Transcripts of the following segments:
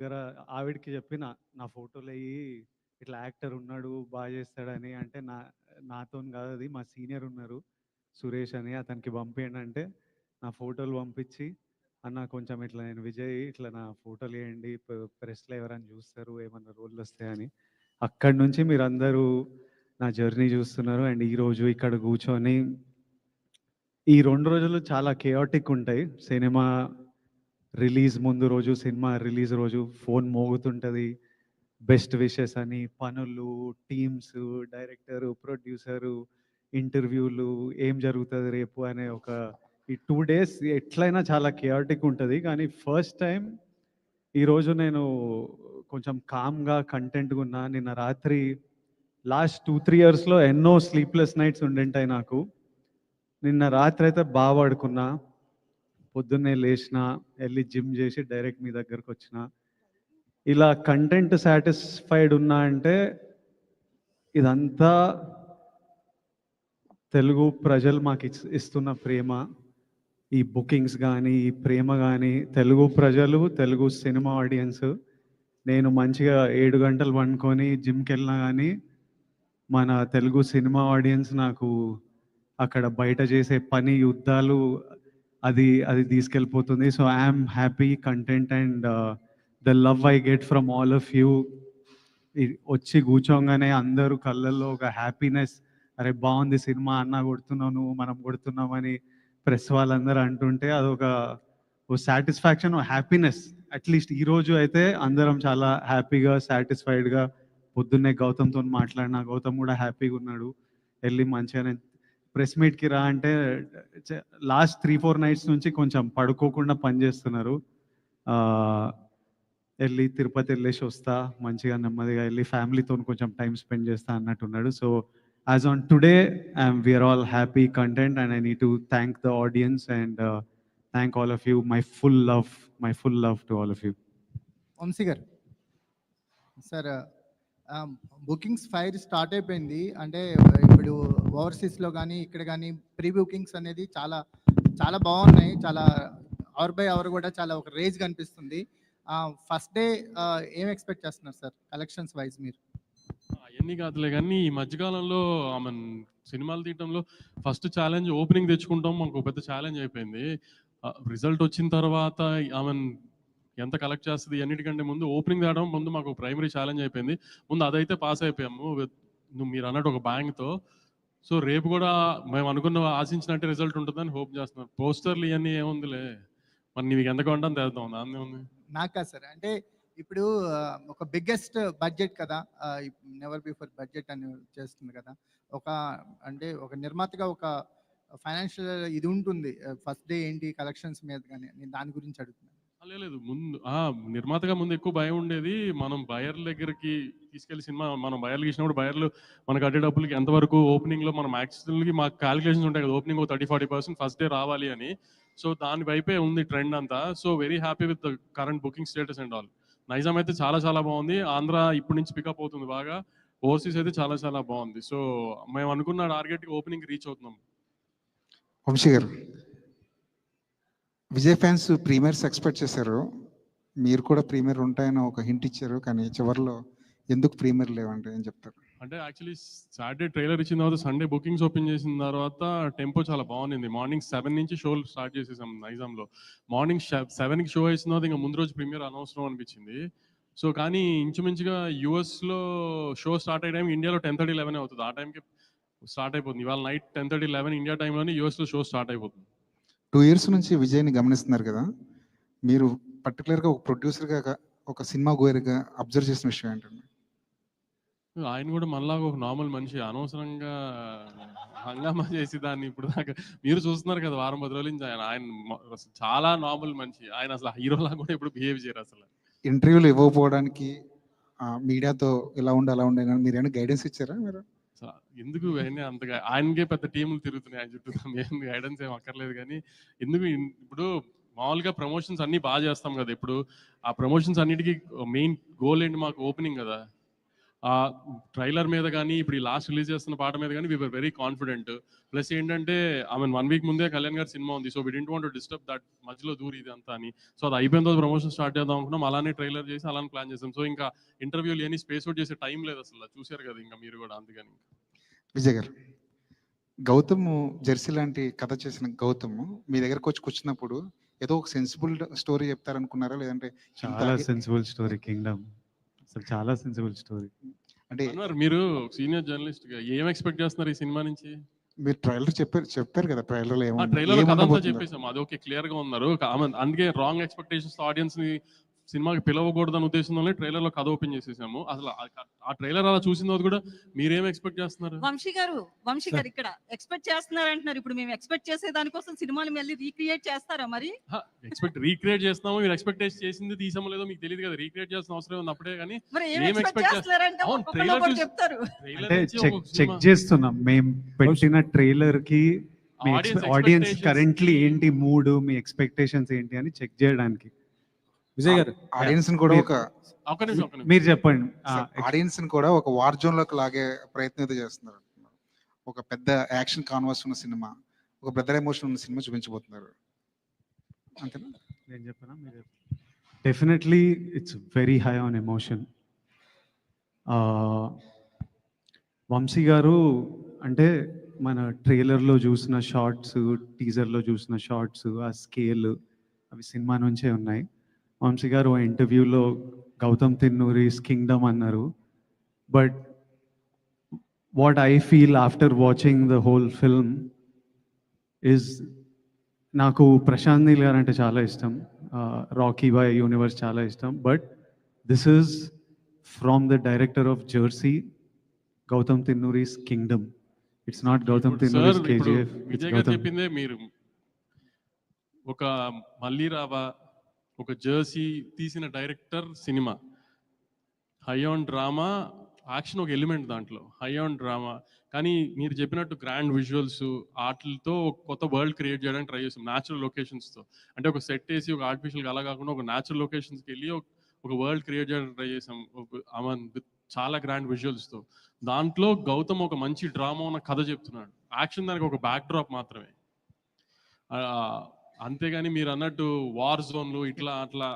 దగ్గర ఆవిడకి చెప్పిన నా ఫోటోలు అయ్యి ఇట్లా యాక్టర్ ఉన్నాడు బాగా చేస్తాడని. అంటే నా నాతో కాదు అది మా సీనియర్ ఉన్నారు సురేష్ అని అతనికి పంపేయండి అంటే నా ఫోటోలు పంపించి అన్న కొంచెం ఇట్లా నేను విజయ్ ఇట్లా నా ఫోటోలు వేయండి ప్రెస్లో ఎవరైనా చూస్తారు ఏమన్నా రోళ్ళు వస్తాయని అక్కడి నుంచి మీరందరూ నా జర్నీ చూస్తున్నారు అండ్ ఈరోజు ఇక్కడ కూర్చొని ఈ రెండు రోజులు చాలా కేయాటిక్ ఉంటాయి. సినిమా రిలీజ్ ముందు రోజు సినిమా రిలీజ్ రోజు ఫోన్ మోగుతుంటుంది. బెస్ట్ విషెస్ అని పనులు టీమ్స్ డైరెక్టరు ప్రొడ్యూసరు ఇంటర్వ్యూలు ఏం జరుగుతుంది రేపు అనే ఒక ఈ టూ డేస్ ఎట్లయినా చాలా కేయాటిక్ ఉంటుంది. కానీ ఫస్ట్ టైం ఈరోజు నేను కొంచెం కామ్గా కంటెంట్గా ఉన్నా. నిన్న రాత్రి లాస్ట్ టూ త్రీ ఇయర్స్లో ఎన్నో స్లీప్లెస్ నైట్స్ ఉండింటాయి నాకు. నిన్న రాత్రి అయితే బాగా పడుకున్నా. పొద్దున్నే లేచిన వెళ్ళి జిమ్ చేసి డైరెక్ట్ మీ దగ్గరకు వచ్చిన ఇలా కంటెంట్ సాటిస్ఫైడ్ ఉన్నా అంటే ఇదంతా తెలుగు ప్రజలు మాకు ఇస్తున్న ప్రేమ. ఈ బుకింగ్స్ కానీ ఈ ప్రేమ కానీ తెలుగు ప్రజలు తెలుగు సినిమా ఆడియన్స్. నేను మంచిగా ఏడు గంటలు పండుకొని జిమ్కి వెళ్ళినా కానీ మన తెలుగు సినిమా ఆడియన్స్ నాకు అక్కడ బయట చేసే పని యుద్ధాలు అది అది తీసుకెళ్ళిపోతుంది. So I'm happy content and the love I get from all of you వచ్చి కూర్చోగానే అందరూ కళ్ళల్లో ఒక హ్యాపీనెస్ అరే బాగుంది సినిమా అన్న కొడుతున్నావు నువ్వు మనం కొడుతున్నామని ప్రెస్ వాళ్ళందరూ అంటుంటే అదొక ఓ సాటిస్ఫాక్షన్ ఓ హ్యాపీనెస్ అట్లీస్ట్ ఈరోజు అయితే అందరం చాలా హ్యాపీగా సాటిస్ఫైడ్గా పొద్దున్నే గౌతమ్తో మాట్లాడినా గౌతమ్ కూడా హ్యాపీగా ఉన్నాడు. వెళ్ళి మంచిగానే ప్రెస్ మీట్కి రా అంటే లాస్ట్ త్రీ ఫోర్ నైట్స్ నుంచి కొంచెం పడుకోకుండా పనిచేస్తున్నారు వెళ్ళి తిరుపతి వెళ్ళేసి వస్తా మంచిగా నెమ్మదిగా వెళ్ళి ఫ్యామిలీతో కొంచెం టైం స్పెండ్ చేస్తా అన్నట్టున్నాడు. So as on today I'm we're all happy content and I need to thank the audience and thank all of you my full love my full love to all of you. Vamshi గారు. Sir bookings fire start అయిపోయింది. అంటే ఇప్పుడు ఓవర్సీస్లో కానీ ఇక్కడ కానీ pre bookings అనేది చాలా చాలా బాగున్నాయి. చాలా అవర్ బై అవర్ కూడా చాలా ఒక రేజ్ కనిపిస్తుంది. ఫస్ట్ డే ఏం ఎక్స్పెక్ట్ చేస్తున్నారు సార్ కలెక్షన్స్ వైజ్ మీరు? అవన్నీ కాదులే కానీ ఈ మధ్యకాలంలో ఆమె సినిమాలు తీయటంలో ఫస్ట్ ఛాలెంజ్ ఓపెనింగ్ తెచ్చుకుంటాం. మాకు పెద్ద ఛాలెంజ్ అయిపోయింది. రిజల్ట్ వచ్చిన తర్వాత ఆమె ఎంత కలెక్ట్ చేస్తుంది అన్నిటికంటే ముందు ఓపెనింగ్ తేడం ముందు మాకు ప్రైమరీ ఛాలెంజ్ అయిపోయింది. ముందు అదైతే పాస్ అయిపోయాము. నువ్వు మీరు అన్నట్టు ఒక బ్యాంక్తో సో రేపు కూడా మేము అనుకున్న ఆశించినట్టు రిజల్ట్ ఉంటుందని హోప్ చేస్తున్నాం. పోస్టర్లు ఇవన్నీ ఏముందిలే. మరి నీకు ఎంత కొంటాం తెద్దాం? దాన్ని ఉంది నాకు సరే సార్. అంటే ఇప్పుడు ఒక బిగ్గెస్ట్ బడ్జెట్ కదా నెవర్ బిఫోర్ బడ్జెట్ అని చేస్తుంది కదా. ఒక అంటే ఒక నిర్మాతగా ఒక ఫైనాన్షియల్ ఇది ఉంటుంది. ఫస్ట్ డే ఏంటి కలెక్షన్స్ మీద కానీ నేను దాని గురించి అడుగుతున్నాను. లేదు. ముందు ఆ, నిర్మాతగా ముందు ఎక్కువ భయం ఉండేది. మనం బయర్ దగ్గరికి తీసుకెళ్ళి సినిమా మనం బయర్లు ఇచ్చినప్పుడు బయర్లు మనకు కట్టే డబ్బులకి ఎంతవరకు ఓపెనింగ్లో మనం యాక్చువల్కి మాకు క్యాలిక్యులేషన్స్ ఉంటాయి కదా opening thirty forty percent first day రావాలి అని. సో దాని వైపే ఉంది ట్రెండ్ అంతా. So very happy with current booking status and all. Nizam అయితే చాలా చాలా బాగుంది. ఆంధ్ర ఇప్పటి నుంచి పికప్ అవుతుంది బాగా. ఓవర్సీస్ అయితే చాలా చాలా బాగుంది. సో మేము అనుకున్న టార్గెట్ ఓపెనింగ్ రీచ్ అవుతున్నాం. వంశీ గారు విజయ్ ఫ్యాన్స్ ప్రీమియర్స్ ఎక్స్పెక్ట్ చేశారు. మీరు కూడా ప్రీమియర్ ఉంటాయని ఒక హింట్ ఇచ్చారు. కానీ చివరిలో ఎందుకు ప్రీమియర్ లేవంటే ఏం చెప్తారు. అంటే యాక్చువల్లీ సాటర్డే ట్రైలర్ ఇచ్చిన తర్వాత సండే బుకింగ్స్ ఓపెన్ చేసిన తర్వాత టెంపో చాలా బాగుంది మార్నింగ్ సెవెన్ నుంచి షోలు స్టార్ట్ చేసేసాం నైజాంలో. మార్నింగ్ సెవెన్కి షో వేసిన తర్వాత ఇంకా ముందు రోజు ప్రీమియర్ అనవసరం అనిపించింది. సో కానీ ఇంచుమించుగా యూఎస్లో షో స్టార్ట్ అయ్యే టైం ఇండియాలో టెన్ థర్టీ లెవెన్ అవుతుంది. ఆ టైంకి స్టార్ట్ అయిపోతుంది. ఇవాళ night ten thirty eleven India టైంలోనే యూఎస్లో షో స్టార్ట్ అయిపోతుంది. టూ ఇయర్స్ నుంచి విజయ్ని గమనిస్తున్నారు కదా మీరు పర్టికులర్గా ఒక ప్రొడ్యూసర్గా ఒక సినిమా గోయర్గా అబ్జర్వ్ చేసిన విషయం ఏంటండి? ఆయన కూడా మనలాగా ఒక నార్మల్ మనిషి అనవసరంగా హంగామా చేసి దాన్ని ఇప్పుడు దాకా మీరు చూస్తున్నారు కదా వారం పది రోజుల నుంచి ఆయన ఆయన చాలా నార్మల్ మనిషి. ఆయన అసలు హీరోలా కూడా ఇప్పుడు బిహేవ్ చేయరు అసలు. ఇంటర్వ్యూలు ఇవ్వకపోవడానికి మీడియాతో ఇలా ఉండి అలా ఉండే మీరు ఏమైనా గైడెన్స్ ఇచ్చారా మీరు? ఎందుకు ఆయన అంతగా ఆయనకే పెద్ద టీములు తిరుగుతున్నాయి ఆయన చుట్టూ మేము గైడెన్స్ ఏం అక్కర్లేదు కానీ ఎందుకు ఇప్పుడు మామూలుగా ప్రమోషన్స్ అన్ని బాగా చేస్తాం కదా ఇప్పుడు ఆ ప్రమోషన్స్ అన్నిటికీ మెయిన్ గోల్ ఏంటి మాకు ఓపెనింగ్ కదా? ఆ ట్రైలర్ మీద కానీ ఇప్పుడు ఈ లాస్ట్ రిలీజ్ చేస్తున్న పాట మీద కానీ వీఆర్ వెరీ కాన్ఫిడెంట్ ప్లస్ ఏంటంటే ఐ మీన్ వన్ వీక్ ముందే కళ్యాణ్ గారి సినిమా ఉంది. So we didn't want disturb that మధ్యలో దూరి ఇది అంతా అని. సో అది అయిపోయిన తర్వాత ప్రమోషన్ స్టార్ట్ చేద్దాం అనుకున్నాం. అలానే ట్రైలర్ చేసి అలానే ప్లాన్ చేసాం. సో ఇంకా ఇంటర్వ్యూలు ఏని స్పేస్ అవుట్ చేసే టైం లేదు అసలు. చూసారు కదా ఇంకా మీరు కూడా అందుకని విజయ్ గారు గౌతమ్ జెర్సీ లాంటి కథ చేసిన గౌతమ్ మీ దగ్గరకు వచ్చి కూర్చున్నప్పుడు ఏదో ఒక సెన్సిబుల్ స్టోరీ చెప్తారనుకున్నారా? లేదంటే చాలా సెన్సిబుల్ స్టోరీ కింగ్డమ్ అసలు చాలా సెన్సిబుల్ స్టోరీ. అంటే మీరు సీనియర్ జర్నలిస్ట్గా ఏం ఎక్స్పెక్ట్ చేస్తున్నారు ఈ సినిమా నుంచి? మీరు ట్రైలర్ చెప్పారు చెప్పారు కదా ట్రైలర్ ట్రైలర్. చెప్పేసాం అది ఓకే క్లియర్గా ఉన్నారు అందుకే రాంగ్ ఎక్స్పెక్టేషన్స్ ఆడియన్స్ని సినిమాకి పిలవకూడదని ఉద్దేశంతోనే ట్రైలర్లో కథ ఓపెన్ చేసేసాము. అసలు ఆ- ట్రైలర్ అలా చూసిన తర్వాత కూడా మీరేం ఎక్స్పెక్ట్ చేస్తున్నారు? వంశీ గారు వంశీ గారు ఇక్కడ ఎక్స్పెక్ట్ చేస్తున్నారు అంటున్నారు. ఇప్పుడు మేము ఎక్స్పెక్ట్ చేసే దానికోసం సినిమాలు మళ్ళీ రీక్రియేట్ చేస్తారా మరి? ఎక్స్పెక్ట్ రీక్రియేట్ చేస్తున్నాము? మీరు ఎక్స్పెక్ట్ చేసింది తీసామో లేదో మీకు తెలియదు కదా. రీక్రియేట్ చేసిన అవసరం ఉంది అప్పుడే కానీ మరి ఏం ఎక్స్పెక్ట్ చెప్తారు. చెక్ ఒక చెక్ సినిమా- చేస్తున్నాం. మేము పెట్టిన ట్రైలర్కి మీ ఆడియన్స్ కరెంట్లీ ఏంటి మూడ్ మీ ఎక్స్పెక్టేషన్స్ ఏంటి అని చెక్ చేయడానికి. విజయ్ గారు ఆడియన్స్ని కూడా ఒక నిమిషం నిమిషం. మీరు చెప్పండి. ఆ, ఆడియన్స్ని కూడా ఒక వార్ జోన్లోకి లాగే ప్రయత్నం అయితే చేస్తున్నారు. ఒక పెద్ద యాక్షన్ కాన్వర్స్ ఉన్న సినిమా ఒక బ్రదర్ ఎమోషన్ ఉన్న సినిమా చూపించబోతున్నారు. అంతేనా? నేను చెప్పనా? మీరు definitely it's very high on emotion Vamshi గారు అంటే మన ట్రైలర్లో చూసిన షార్ట్స్ టీజర్లో చూసిన షార్ట్స్ ఆ స్కేల్ అవి సినిమా నుంచే ఉన్నాయి. వంశీ గారు ఇంటర్వ్యూలో గౌతమ్ తిన్నూరిస్ కింగ్డమ్ అన్నారు. But what I feel after watching the whole film is నాకు ప్రశాంత్ నీల్ గారు అంటే చాలా ఇష్టం. రాకీ బాయ్ యూనివర్స్ చాలా ఇష్టం. But this is from the director of Jersey Gautam Tinnanuri's Kingdom. It's not Gautam Tinnanuri's KGF చెప్పిందే మీరు. ఒక మళ్ళీ రావా ఒక జర్సీ తీసిన director cinema. High on drama action ఒక ఎలిమెంట్ దాంట్లో. High on drama. కానీ మీరు చెప్పినట్టు గ్రాండ్ విజువల్స్ ఆటలతో ఒక కొత్త వరల్డ్ క్రియేట్ చేయడానికి ట్రై చేస్తాం. న్యాచురల్ లొకేషన్స్తో అంటే ఒక సెట్ వేసి ఒక ఆర్టిఫిషియల్గా అలా కాకుండా ఒక న్యాచురల్ లొకేషన్స్కి వెళ్ళి ఒక- వరల్డ్ క్రియేట్ చేయడానికి ట్రై చేసాం అమన్ చాలా గ్రాండ్ విజువల్స్తో దాంట్లో గౌతమ్ ఒక మంచి డ్రామా ఉన్న కథ చెప్తున్నాడు. యాక్షన్ దానికి ఒక బ్యాక్ డ్రాప్ మాత్రమే అంతేగాని మీరు అన్నట్టు వార్ జోన్లు ఇట్లా అట్లా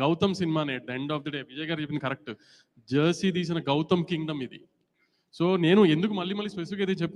గౌతమ్ సినిమానే end of the day Vijay గారు చెప్పింది కరెక్ట్. జర్సీ తీసిన గౌతమ్ కింగ్డమ్ ఇది. సో నేను ఎందుకు మళ్ళీ మళ్ళీ స్పెసిఫిక్ అయితే చెప్తున్నా